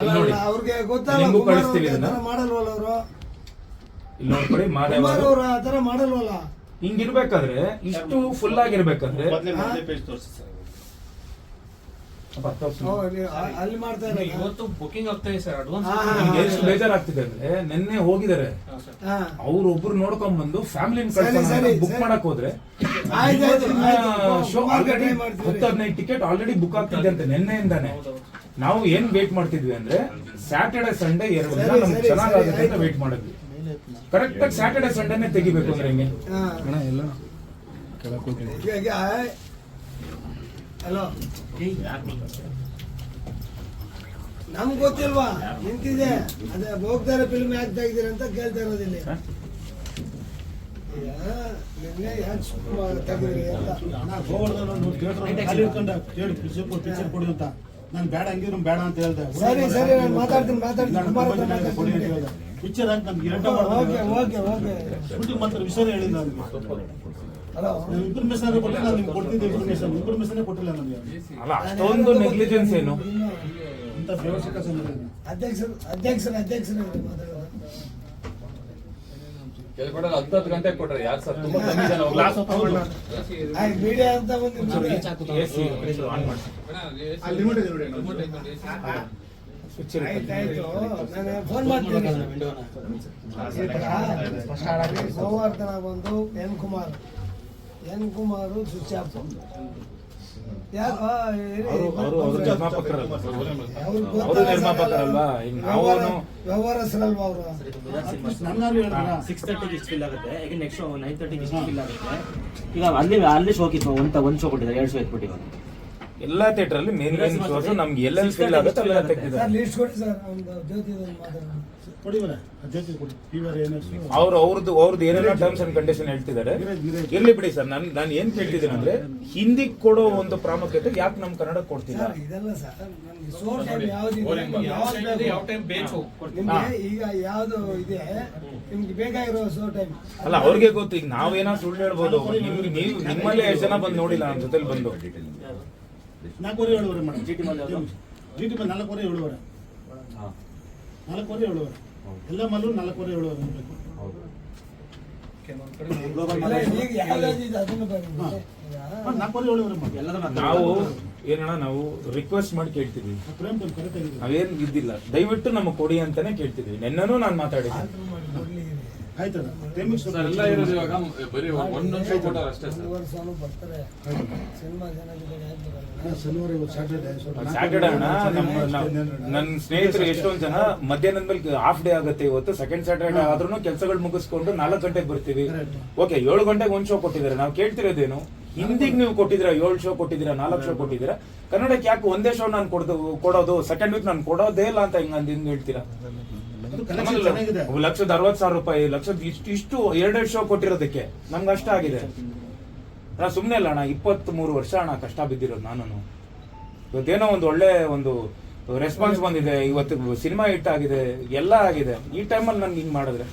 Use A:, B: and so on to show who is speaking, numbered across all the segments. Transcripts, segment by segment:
A: ಇಲ್ಲಿ ನೋಡಿ
B: ಅವ್ರಿಗೆ ಗೊತ್ತಲ್ಲ
A: ನಿಮ್ಗೂ
B: ಕುಮಾರ್
A: ಕಳಿಸ್ತೀವಿ
B: ಅವ್ರು ಆ
A: ಇದನ್ನ.
B: ಥರ ಮಾಡಲ್ವಲ್ಲ ಅವರು?
A: ಇಲ್ಲಿ ನೋಡ್ಕೊಳ್ಳಿ
B: ಅವರು. ಆ ತರ ಮಾಡಲ್ವಲ್ಲ?
A: ಹಿಂಗಿರ್ಬೇಕಾದ್ರೆ ಇಷ್ಟು ಫುಲ್ ಆಗಿರ್ಬೇಕಾದ್ರೆ
C: ಮೊದಲೇ ಮೊದಲೇ ಪೇಜ್ ತೋರಿಸಿ ಸರ್.
A: ಅಪ್ಪ, ತೋರ್ಸು.
B: ಓ, ನೀವು ಆ- ಅಲ್ಲಿ ಮಾಡ್ತಾ
D: ಇವತ್ತು ಬುಕಿಂಗ್ ಆಗ್ತಾ ಇದೆ ಸರ್ ಅಡ್ವಾನ್ಸ್
B: ಹಾ, ಹಾ,
A: ನಮ್ಗೆ ಎಷ್ಟು ಬೇಜಾರಾಗ್ತಿದೆ ಅಂದ್ರೆ ನಿನ್ನೆ ಹೋಗಿದ್ದಾರೆ. ಅವ್ರು ಒಬ್ರು ನೋಡ್ಕೊಂಡ್ ಬಂದು ಫ್ಯಾಮಿಲಿ
B: ಸರಿ, ಸರಿ,
A: ಬುಕ್
B: ಸರಿ.
A: ಮಾಡಕ್ ಹೋದ್ರೆ
B: ಆಯ್ತು, ಆಯ್ತು, ಆಯ್ತು.
A: ಶೋ
B: ಕುಮಾರ್ಗೆ
A: ಆಲ್ರೆಡಿ
B: try ಮಾಡ್ತೀವಿ.
A: ಹತ್ತು ಹದಿನೈದು ಟಿಕೆಟ್ ಆಲ್ರೆಡಿ ಬುಕ್ ಆಗ್ತಿದೆ ಅಂತ ನಿನ್ನೆಯಿಂದಾನೆ. ನಾವು ಏನ್ ವೇಟ್ ಮಾಡ್ತಿದ್ವಿ ಅಂದ್ರೆ ಸ್ಯಾಟರ್ಡೆ ಸಂಡೇ ಎರಡು ದಿನ ನಮ್ಗೆ ಚೆನ್ನಾಗಾಗುತ್ತೆ ಅಂತ ವೇಟ್ ಮಾಡಿದ್ವಿ. ಕರೆಕ್ಟ್ ಆಗಿ ಸ್ಯಾಟರ್ಡೆ ಸಂಡೇನೆ ತೆಗಿಬೇಕು ಅಂದ್ರೆ ಹೆಂಗೆ.
B: ಹಲೋ ನಮ್ಗ್ ಗೊತ್ತಿಲ್ವಾ? ನಿಂತಿದೆ. ಅದೇ ಹೋಗ್ತಾರೆ ಫಿಲ್ಮ್ ಯಾಕೆ ತೆಗ್ದಿರ ಅಂತ. ಕೇಳ್ತಾ ಇರೋದಿಲ್ಲ
C: ಕೊಡಿ ಅಂತ. ನಾನು ಬೇಡ ಹಂಗಿದ್ರು ಬೇಡ ಅಂತ ಹೇಳ್ದೆ.
B: ಸರಿ ಸರಿ ನಾನು ಮಾತಾಡ್ತೀನಿ ಮಾತಾಡ್ತೀನಿ. ಕುಮಾರ್ ಹತ್ರ
C: ಕೊಡಿ ಅಂತ ಹೇಳ್ದೆ. ಪಿಕ್ಚರ್ ಹಾಕಿ ನನ್ಗೆ ಎರಡ
B: ಓಕೆ ಓಕೆ ಓಕೆ
C: ಶೂಟಿಂಗ್ ಮಾತ್ರ ವಿಷಯ ಹೇಳಿಲ್ಲ ನನಗೆ
B: ಹಲೋ.
C: ನಾನು ಇನ್ಫಾರ್ಮೇಶನ್ ಕೊಟ್ಟಿಲ್ಲ ನಾನು ನಿಮ್ಗೆ ಕೊಡ್ತಿದ್ದೆ ಇನ್ಫಾರ್ಮೇಶನ್ ಇನ್ಫಾರ್ಮೇಶನ್ ಕೊಟ್ಟಿಲ್ಲ ನನಗೆ
A: ಅಲ್ಲ ಅಷ್ಟೊಂದು ನೆಗ್ಲಿಜೆನ್ಸ್ ಏನು?
C: ಅಂತ ಸಂದರ್ಭ
B: ಅಧ್ಯಕ್ಷರು ಅಧ್ಯಕ್ಷರು ಅಧ್ಯಕ್ಷರು ಮಾತಾಡೋದು.
E: ಹತ್ತು ಗಂಟೆ ಕೊಟ್ರೆ ಯಾರು ಸರ್? ತುಂಬಾ ಕಮ್ಮಿ ಜನ
C: ಗ್ಲಾಸ್
E: ಹೋಗ್ತಾರೆ.
B: ಆಯ್ತು ಮೀಡಿಯಾ ಅಂತ ಬಂದು
A: ಆನ್ ಮಾಡಿ
B: N Kumar. N Kumar switch off
A: ಅವರು ನಿರ್ಮಾಪಕರಲ್ವಾ? ಈಗ ನಾವು
B: ಅವರು?
F: ಸಿಕ್ಸ್ ತರ್ಟಿಗೆ ಇಷ್ಟು ಫಿಲ್ ಆಗುತ್ತೆ. ಈಗ ನೆಕ್ಸ್ಟ್ ನೈನ್ ತರ್ಟಿಗೆ ಇಷ್ಟು ಫಿಲ್ ಆಗುತ್ತೆ. ಈಗ ಅಲ್ಲಿ ಅಲ್ಲಿ ಶೋಕಿತ್ತು ಒಂದ್ ಒಂದು ಒಂದು ಶೋ ಕೊಟ್ಟಿದ್ದಾರೆ. ಎರಡು ಶೋ ಇಟ್ಬಿಟ್ಟು ಇವಾಗ
A: ಎಲ್ಲಾ ಥಿಯೇಟರ್ ಅಲ್ಲಿ ಮೇನ್ ಮೇನ್ ಶೋಸ್ ನಮ್ಗೆ ಎಲ್ಲೆಲ್ಲಿ ಫೀಲ್ ಆಗುತ್ತೆ ಅಲ್ಲೆಲ್ಲ
B: ಸರ್
A: ತೆಗ್ದಿದ್ದಾರೆ. ಅವ್ರು ಅವ್ರದ್ದು ಅವ್ರದ್ದು ಏನೇನೋ ಟರ್ಮ್ಸ್ ಅಂಡ್ ಕಂಡೀಷನ್ ಹೇಳ್ತಿದ್ದಾರೆ. ಇರ್ಲಿ ಬಿಡಿ ಸರ್ ನಾನು ನಾನು ಏನ್ ಕೇಳ್ತಿದ್ದೀನಿ ಅಂದ್ರೆ ಹಿಂದಿ ಕೊಡೋ ಒಂದು ಪ್ರಾಮುಖ್ಯತೆ ಯಾಕೆ ನಮ್ ಕನ್ನಡ ಕೊಡ್ತಿಲ್ಲ?
B: ಇದೆಲ್ಲ ಸರ್ ನಮ್ಗೆ ಸೋ ಟೈಮ್ ಯಾವ್ದಿದೆ ಯಾವ್ದು
D: ಯಾವ ಟೈಮ್ ಬೇಕು?
B: ನಿಮ್ಗೆ ಈಗ ಯಾವ್ದು ಇದೆ ನಿಮ್ಗೆ ಬೇಕಾಗಿರೋ ಸೋ ಟೈಮ್
A: ಅಲ್ಲ ಅವ್ರಿಗೆ ಗೊತ್ತು ಈಗ ನಾವೇನೋ ಸುಳ್ಳು ಹೇಳ್ಬೋದು ನಿಮ್ಗೆ ನೀವು ನಿಮ್ಮಲ್ಲೇ ಎಷ್ಟು ಜನ ಬಂದು ನೋಡಿಲ್ಲ ನಮ್ಮ ಜೊತೆಲಿ ಬಂದು?
C: ನಾಲ್ಕೂವರೆ ಏಳುವರೆ ಮೇಡಮ್.
F: ಜಿ ಟಿ ಯಾವ್ದು?
C: ಜಿ ಟಿ ಮೇಲೆ ನಾಲ್ಕೂವರೆ ಏಳುವರೆ. ನಾಲ್ಕೂವರೆ ಏಳುವರೆ. ಎಲ್ಲ ಮಲ್ಲು ನಾಲ್ಕೂವರೆ ಏಳುವರೆ ಇರ್ಬೇಕು.
A: ನಾವು ಏನಣ್ಣ ನಾವು ರಿಕ್ವೆಸ್ಟ್ ಮಾಡಿ
C: ಕೇಳ್ತೀವಿ.
A: ನಾವೇನ್ ಇದ್ದಿಲ್ಲ. ದಯವಿಟ್ಟು ನಮಗೆ ಕೊಡಿ ಅಂತಾನೆ ಕೇಳ್ತಿದ್ವಿ. ನೆನ್ನೂ ನಾನು ಮಾತಾಡಿದ್ದೆ
C: ಆಯ್ತದ ಟೈಮಿಂಗ್
E: ಸರ್ ಎಲ್ಲ ಇರೋದು ಇವಾಗ ಬರೀ ಒಂದೊಂದು ಶೋ ಕೊಟ್ಟಾರ ಅಷ್ಟೇ ಸರ್
B: ವರ್ಷನೂ ಬರ್ತಾರೆ. ಸಿನಿಮಾ ಚೆನ್ನಾಗಿದೆ ಯಾಕೆ ಬರಲ್ಲ?
C: ಶನಿವಾರ ಇವತ್ತು ಸ್ಯಾಟರ್ಡೆ
A: ಸ್ಯಾಟರ್ಡೆ ಅಣ್ಣ ನಮ್ಮ ನಮ್ಮ- ನನ್ನ ಸ್ನೇಹಿತರು ಎಷ್ಟೊಂದು ಜನ ಮಧ್ಯಾಹ್ನದ ಮೇಲೆ ಹಾಫ್ ಡೇ ಆಗುತ್ತೆ ಇವತ್ತು ಸೆಕೆಂಡ್ ಸ್ಯಾಟರ್ಡೆ ಆದ್ರೂ ಕೆಲಸಗಳು ಮುಗಿಸ್ಕೊಂಡು ನಾಲ್ಕು ಗಂಟೆಗೆ ಬರ್ತೀವಿ. ಓಕೆ ಏಳು ಗಂಟೆಗೆ ಒಂದು ಶೋ ಕೊಟ್ಟಿದ್ದಾರೆ. ನಾವು ಕೇಳ್ತಿರೋದೇನು? ಹಿಂದಿಗೆ ನೀವು ಕೊಟ್ಟಿದ್ದೀರಾ ಏಳು ಶೋ ಕೊಟ್ಟಿದ್ದೀರಾ ನಾಲ್ಕು ಶೋ ಕೊಟ್ಟಿದ್ದೀರಾ? ಕನ್ನಡಕ್ಕೆ ಯಾಕೆ ಒಂದೇ ಶೋ ನಾನು ಕೊಡ್ದು ಕೊಡೋದು ಸೆಕೆಂಡ್ ವೀಕ್ ನಾನು ಕೊಡೋದೇ ಇಲ್ಲ ಅಂತ ಹಿಂಗ ಹಿಂಗ್ ಹೇಳ್ತೀರಾ? ಲಕ್ಷದ ಅರವತ್ ಸಾವಿರ ರೂಪಾಯಿ ಲಕ್ಷದ ಇಷ್ಟು ಇಷ್ಟು ಎರಡೆರಡು ಶೋ ಕೊಟ್ಟಿರೋದಕ್ಕೆ. ನಮ್ಗೆ ಅಷ್ಟ ಆಗಿದೆ. ಅಣ್ಣ ಸುಮ್ಮನೆ ಅಲ್ಲ ಅಣ್ಣ ಇಪ್ಪತ್ತ್ ಮೂರು ವರ್ಷ ಅಣ್ಣ ಕಷ್ಟ ಬಿದ್ದಿರೋದು ನಾನು ಇವತ್ತೇನೋ ಒಂದು ಒಳ್ಳೆ ಒಂದು ರೆಸ್ಪಾನ್ಸ್ ಬಂದಿದೆ. ಇವತ್ತು ಸಿನಿಮಾ ಹಿಟ್ ಆಗಿದೆ ಎಲ್ಲ ಆಗಿದೆ. ಈ ಟೈಮಲ್ಲಿ ನನ್ಗೆ ಹಿಂಗ್ ಮಾಡಿದ್ರೆ?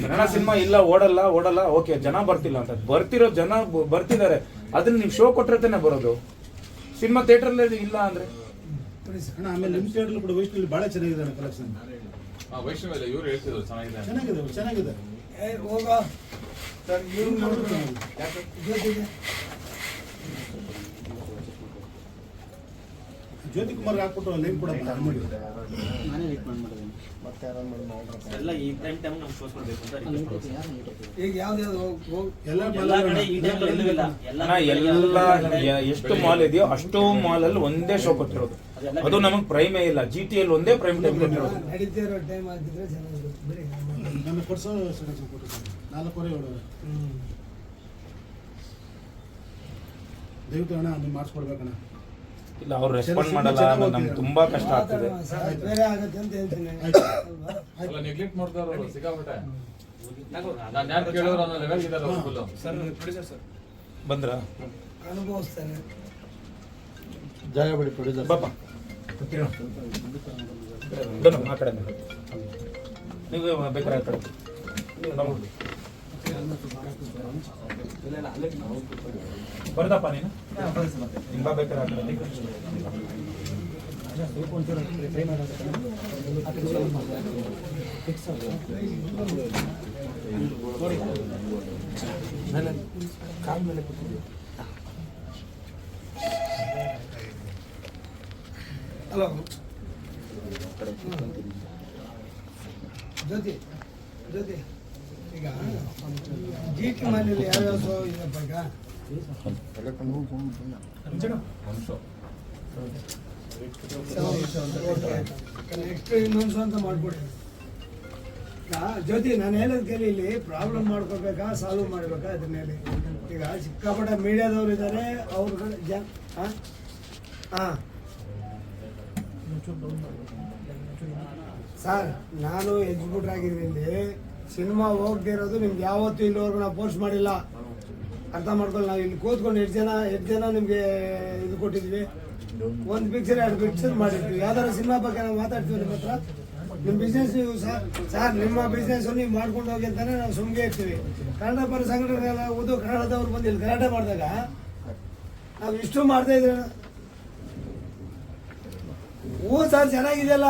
A: ಕನ್ನಡ ಸಿನಿಮಾ ಇಲ್ಲ ಓಡಲ್ಲ ಓಡಲ್ಲ ಓಕೆ ಜನ ಬರ್ತಿಲ್ಲ ಅಂತ. ಬರ್ತಿರೋ ಜನ ಬರ್ತಿದ್ದಾರೆ. ಅದನ್ನ ನೀವು ಶೋ ಕೊಟ್ಟಿರತೇನೆ ಬರೋದು. ಸಿನಿಮಾ ಥಿಯೇಟರ್ ಇಲ್ಲ ಅಂದ್ರೆ?
C: ಅಣ್ಣ ಆಮೇಲೆ ನಿಮ್ ಸೈಡ್ ಕೂಡ ವೈಷ್ಣವಿ ಬಹಳ ಚೆನ್ನಾಗಿದೆ ಅಣ್ಣ ಕಲೆಕ್ಷನ್
E: ಆ, ವೈಷ್ಣವ ಇಲ್ಲ ಇವ್ರು ಹೇಳ್ತಿದ್ರು ಚೆನ್ನಾಗಿದೆ
C: ಚೆನ್ನಾಗಿದೆ ಚೆನ್ನಾಗಿದೆ.
B: ಏ ಹೋಗೋ. ಸರ್ ಇವ್ರು ನೋಡಿದ್ರು
C: ಜ್ಯೋತಿ ಕುಮಾರ್ ಹಾಕ್ಬಿಟ್ಟು ಕೂಡ ಕೊಡಪ್ಪ ಮಾಡಿ
F: ನಾನೇ ವೇಟ್ ಮಾಡಿ ಮಾಡಿದ್ದೀನಿ ಎಲ್ಲ ಈ ಟೈಮ್ ಟೈಮ್ ನಮ್ಗೆ ಶೋಸ್ ಕೊಡಬೇಕು ಅಂತ request ಮಾಡ್ತೀನಿ.
B: ಈಗ ಯಾವ್ದು ಹೋಗ್
C: ಎಲ್ಲ
F: ಎಲ್ಲ ಕಡೆ ಈ ಟೈಮ್ ಇಲ್ಲ ಎಲ್ಲ
A: ಎಲ್ಲ ಎಷ್ಟು ಮಾಲ್ ಇದೆಯೋ ಅಷ್ಟು ಮಾಲ್ ಅಲ್ಲಿ ಒಂದೇ ಶೋ ಕೊಟ್ಟಿರೋದು. ಅದು ನಮಗ್ ಪ್ರೈಮೇ ಇಲ್ಲ. ಜಿ ಟಿ ಎಲ್ ಒಂದೇ ಪ್ರೈಮ್ ಟೈಮ್
B: ನಡೀತಾ ಇರೋ ಟೈಮ್ ಹಾಕಿದ್ರೆ ಚೆನ್ನಾಗಿರುತ್ತೆ. ಬಿಡಿ
C: ನನ್ನ ಕೊಡ್ಸೋ ಸೆಲೆಕ್ಷನ್ ಕೊಟ್ಟಿದ್ದೀನಿ ನಾಲ್ಕೂವರೆ ಏಳುವರೆ.
B: ಹ್ಮ್.
C: ದಯವಿಟ್ಟು ಅಣ್ಣ ನೀವು ಮಾಡಿಸ್ಕೊಡ್ಬೇಕಣ್ಣ.
A: ಇಲ್ಲ ಅವ್ರು ರೆಸ್ಪಾಂಡ್ ಮಾಡಲ್ಲ ನಮ್ಗೆ ತುಂಬಾ ಕಷ್ಟ ಆಗ್ತಿದೆ.
B: ಬೇರೆ ಆಗತ್ತೆ ಅಂತ ಹೇಳ್ತೀನಿ?
E: ಅಲ್ಲ ನೆಗ್ಲೆಕ್ಟ್ ನಾನು ಯಾರು ಕೇಳೋರು ಅನ್ನೋ ಲೆವೆಲ್ ಇದ್ದಾರೆ
A: ಬಂದ್ರ?
B: ಅನುಭವಿಸ್ತಾನೆ.
C: ಜಾಗ ಬಿಡಿ ಪ್ರೊಡ್ಯೂಸರ್
A: ಬನ್ನಿ, ಆ ಕಡೆ. ನೀವು ಬೇಕಾದ್ರೆ ಆ ಕಡೆ ಬಾ. ಬರ್ದಪ್ಪ ನೀನು? ನಿಂಬ ಬೇಕಾದ್ರೆ ಆ ಕಡೆ
B: ಹಲೋ ಜೊತೆ ಜೊತೆ ಈಗ ಜಿ ಟಿ ಮನೇಲಿ ಯಾವ್ಯಾವ ಶೋ ಇದೆಯಪ್ಪ ಈಗ ನೆಕ್ಸ್ಟ್ ಇನ್ನೊಂದು ಅಂತ ಮಾಡ್ಕೊಡಿ. ಜ್ಯೋತಿ ನಾನು ಹೇಳೋದ್ ಇಲ್ಲಿ ಪ್ರಾಬ್ಲಮ್ ಮಾಡ್ಕೋಬೇಕಾ ಸಾಲ್ವ್ ಮಾಡ್ಬೇಕಾ ಅದ್ರ ಮೇಲೆ? ಈಗ ಸಿಕ್ಕಾಪಟ್ಟೆ ಮೀಡಿಯಾದವ್ರು ಇದ್ದಾರೆ ಅವ್ರ ಜನ ಹಾಂ ಹಾಂ ಸರ್, ನಾನು ಎಕ್ಸಿಕ್ಯೂಟರ್ ಆಗಿದ್ದೀನಿ. ಸಿನಿಮಾ ಹೋಗದೆ ಇರೋದು ನಿಮ್ಗೆ ಯಾವತ್ತೂ ಇಲ್ಲಿವರೆಗೂ ನಾವು ಪೋಸ್ಟ್ ಮಾಡಿಲ್ಲ. ಅರ್ಥ ಮಾಡ್ಕೊಳ್ಳಿ, ನಾವು ಇಲ್ಲಿ ಕೂತ್ಕೊಂಡು ಎಷ್ಟು ಜನ ಎಷ್ಟು ಜನ ನಿಮಗೆ ಇದು ಕೊಟ್ಟಿದ್ವಿ? ಒಂದು ಪಿಕ್ಚರ್ ಎರಡು ಪಿಕ್ಚರ್ ಮಾಡಿದ್ವಿ. ಯಾವ್ದಾದ್ರು ಸಿನಿಮಾ ಬಗ್ಗೆ ನಾವು ಮಾತಾಡ್ತೀವಿ ನಿಮ್ಮ ಹತ್ರ? ನಿಮ್ಮ ಬಿಸ್ನೆಸ್ ನೀವು ಸರ್ ಸರ್, ನಿಮ್ಮ ಬಿಸ್ನೆಸ್ ನೀವು ಮಾಡ್ಕೊಂಡು ಹೋಗಿ ಅಂತಾನೆ ನಾವು ಸುಮ್ಮನೆ ಇರ್ತೀವಿ. ಕನ್ನಡ ಪರ ಸಂಘಟನೆ ಓದು, ಕನ್ನಡದವ್ರು ಬಂದು ಇಲ್ಲಿ ಗಲಾಟೆ ಮಾಡಿದಾಗ ನಾವು ಇಷ್ಟು ಮಾಡ್ತಾ ಇದ್ರೆ ಹೂ ಸರ್ ಚೆನ್ನಾಗಿದೆಯಲ್ಲ?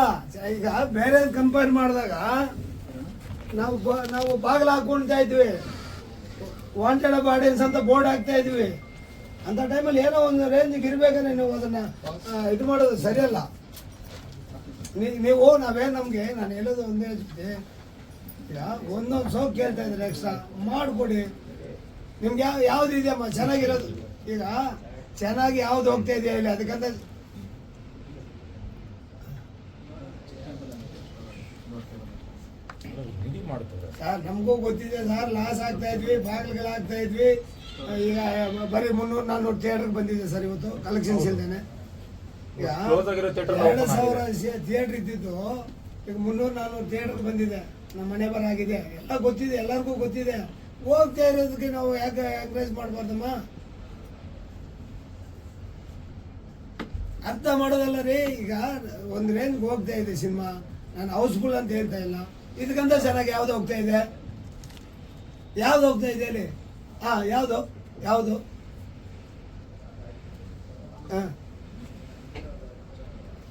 B: ಈಗ ಬೇರೆ ಕಂಪೇರ್ ಮಾಡಿದಾಗ ನಾವು ನಾವು ಬಾಗಿಲು ಹಾಕೊಂಡ್ತಾ ಇದ್ವಿ. ವಾಂಟೆಡ್ ಆಡಿಯನ್ಸ್ ಅಂತ ಬೋರ್ಡ್ ಹಾಕ್ತಾ ಇದ್ವಿ. ಅಂತ ಟೈಮಲ್ಲಿ ಏನೋ ಒಂದು ರೇಂಜಿಗೆ ಇರಬೇಕಂದ್ರೆ ನೀವು ಅದನ್ನ ಇದು ಮಾಡೋದು ಸರಿಯಲ್ಲ. ನೀವು ನಾವೇನು ನಮಗೆ, ನಾನು ಹೇಳೋದು ಒಂದೇ ಈಗ ಒಂದೊಂದು ಸೋಪ್ ಕೇಳ್ತಾ ಇದ್ರೆ ಎಕ್ಸ್ಟ್ರಾ ಮಾಡಿಕೊಡಿ. ನಿಮ್ಗೆ ಯಾವ, ಯಾವ್ದು ಇದೆಯಮ್ಮ? ಚೆನ್ನಾಗಿರೋದು. ಈಗ ಚೆನ್ನಾಗಿ ಯಾವ್ದು ಹೋಗ್ತಾ ಇದೆಯಾ ಇಲ್ಲ ಅದಕ್ಕಂತ
A: ಮಾಡ್ತಾರೆ
B: ಸರ್ ನಮಗೂ ಗೊತ್ತಿದೆ ಸರ್ ಲಾಸ್ ಆಗ್ತಾ ಇದ್ವಿ ಬಾಗಿಲುಗಳು ಆಗ್ತಾ ಇದ್ವಿ. ಈಗ ಬರೀ ಮುನ್ನೂರು ನಾನ್ನೂರು ಥಿಯೇಟರ್ಗೆ ಬಂದಿದೆ ಸರ್ ಇವತ್ತು ಕಲೆಕ್ಷನ್ಸ್ ಇಲ್ದೇನೆ. ಎರಡು ಸಾವಿರ ಥಿಯೇಟರ್ ಇದ್ದಿದ್ದು ಈಗ ಮುನ್ನೂರು ನಾನ್ನೂರು ಥಿಯೇಟರ್ ಬಂದಿದೆ. ನಮ್ಮ ಮನೆ ಬರ ಆಗಿದೆ. ಎಲ್ಲ ಗೊತ್ತಿದೆ ಎಲ್ಲರಿಗೂ ಗೊತ್ತಿದೆ. ಹೋಗ್ತಾ ಇರೋದಕ್ಕೆ ನಾವು ಯಾಕೆ ಎಂಕರೇಜ್ ಮಾಡಬಾರ್ದಮ್ಮ? ಅರ್ಥ ಮಾಡೋದಲ್ಲ ರೀ ಈಗ ಒಂದು ರೇಂಜ್ಗೆ ಹೋಗ್ತಾ ಇದೆ ಸಿನಿಮಾ. ನಾನು ಹೌಸ್ಫುಲ್ ಅಂತ ಹೇಳ್ತಾ ಇಲ್ಲ. ಇದಕ್ಕಂತ ಚೆನ್ನಾಗಿ ಯಾವ್ದು ಹೋಗ್ತಾ ಇದೆ. ಯಾವ್ದು ಹೋಗ್ತಾ ಇದೆ ಅಲ್ಲಿ? ಹಾ ಯಾವುದು? ಯಾವ್ದು? ಹಾ.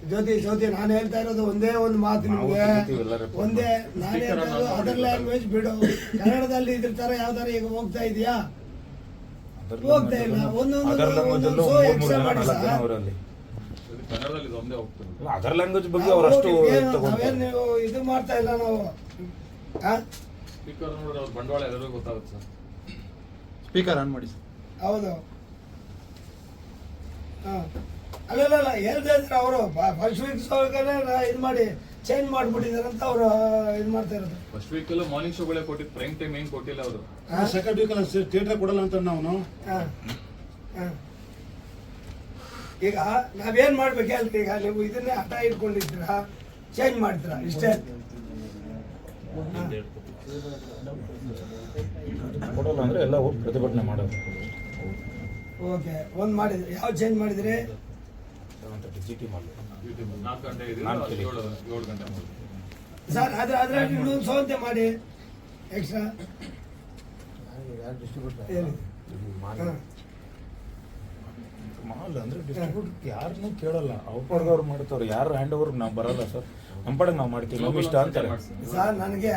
B: ಜ್ಯೋತಿ ಜ್ಯೋತಿ ನಾನು ಹೇಳ್ತಾ ಇರೋದು ಒಂದೇ ಒಂದು ಮಾತು ನಿಮಗೆ. ಒಂದೇ ನಾನು ಹೇಳ್ತಾ ಇರೋದು ಅದರ್ ಲ್ಯಾಂಗ್ವೇಜ್ ಬಿಡು. ಕನ್ನಡದಲ್ಲಿ ಇದ್ರ ತರ ಯಾವ್ದಾರ ಈಗ ಹೋಗ್ತಾ ಇದೆಯಾ? ಹೋಗ್ತಾ ಇಲ್ಲ. ಒಂದೊಂದು-
A: ಅದರ್ ಲ್ಯಾಂಗ್ವೇಜ್ ಅಲ್ಲೂ ಬಗ್ಗೆ ಅವ್ರು ಅಷ್ಟು
B: ಏನು ನೀವು ಇದು ಮಾಡ್ತಾ ಇಲ್ಲ ನಾವು. ಹಾ
E: ಸ್ಪೀಕರ್ ನೋಡಿದ್ರೆ ಅವ್ರ ಬಂಡವಾಳ ಎಲ್ಲರಿಗೂ ಗೊತ್ತಾಗುತ್ತೆ ಸರ್.
D: ಸ್ಪೀಕರ್ ಆನ್ ಮಾಡಿ ಸರ್.
B: ಹೌದು. ಹಾ. ಅಲ್ಲ ಹೇಳ್ತಾ ಇದ್ರೆ ಅವರು. ಫಸ್ಟ್ ವೀಕ್ಸ್ ಇದು ಮಾಡಿ ಚೇಂಜ್ ಮಾಡ್ಬಿಟ್ಟಿದ್ದಾರೆ ಅಂತ ಅವರು ಇದು ಮಾಡ್ತಾ ಇರೋದು.
E: ಫಸ್ಟ್ ವೀಕ್ ಎಲ್ಲ ಮಾರ್ನಿಂಗ್ ಶೋಗಳೇ ಕೊಟ್ಟಿದ್ದು ಪ್ರೈಮ್ ಟೈಮ್ ಏನು ಕೊಟ್ಟಿಲ್ಲ ಅವರು?
C: ಸೆಕೆಂಡ್ ವೀಕ್ ಥಿಯೇಟರ್ ಕೊಡಲ್ಲ ಅಂತ ನಾವು.
B: ಹಾಂ. ಹಾ. ಈಗ ನಾವೇನ್ ಮಾಡ್ಬೇಕು ಅಂತ ಈಗ ನೀವು ಇದನ್ನೇ ಹಠ ಇಟ್ಕೊಂಡಿದ್ದೀರಾ? ಚೇಂಜ್ ಮಾಡ್ತೀರಾ ಇಷ್ಟೇ
A: ಅಂದ್ರೆ ಎಲ್ಲ ಹೋಗಿ ಪ್ರತಿಭಟನೆ ಮಾಡೋದು.
B: ಓಕೆ ಒಂದ್ ಮಾಡಿದ್ರಿ ಯಾವ ಚೇಂಜ್ ಮಾಡಿದ್ರೆ?
A: ಜಿ ಟಿ ಮಾಡಿ
B: ಸರ್ ಅದ್ರ ಅದ್ರ ಇನ್ನೊಂದು ಸೌಂತೆ ಮಾಡಿ. Extra distribute.
A: ಮಾಲ್ ಅಂದ್ರೆ ಡಿಸ್ಟ್ರಿಬ್ಯೂಟ್ ಯಾರನ್ನೂ ಕೇಳಲ್ಲ. ಅವ್ರ ಅವ್ರು ಮಾಡ್ತಾರೆ ಯಾರು ಹ್ಯಾಂಡ್ ಓವರ್ ನಾವು ಬರಲ್ಲ ಸರ್. ನಮ್ಮ ಪಾಡಿಗೆ ನಾವು ಮಾಡ್ತೀವಿ. ನಮ್ಗೆ ಇಷ್ಟ ಅಂತಾರೆ.
B: ಸರ್, ನನಗೆ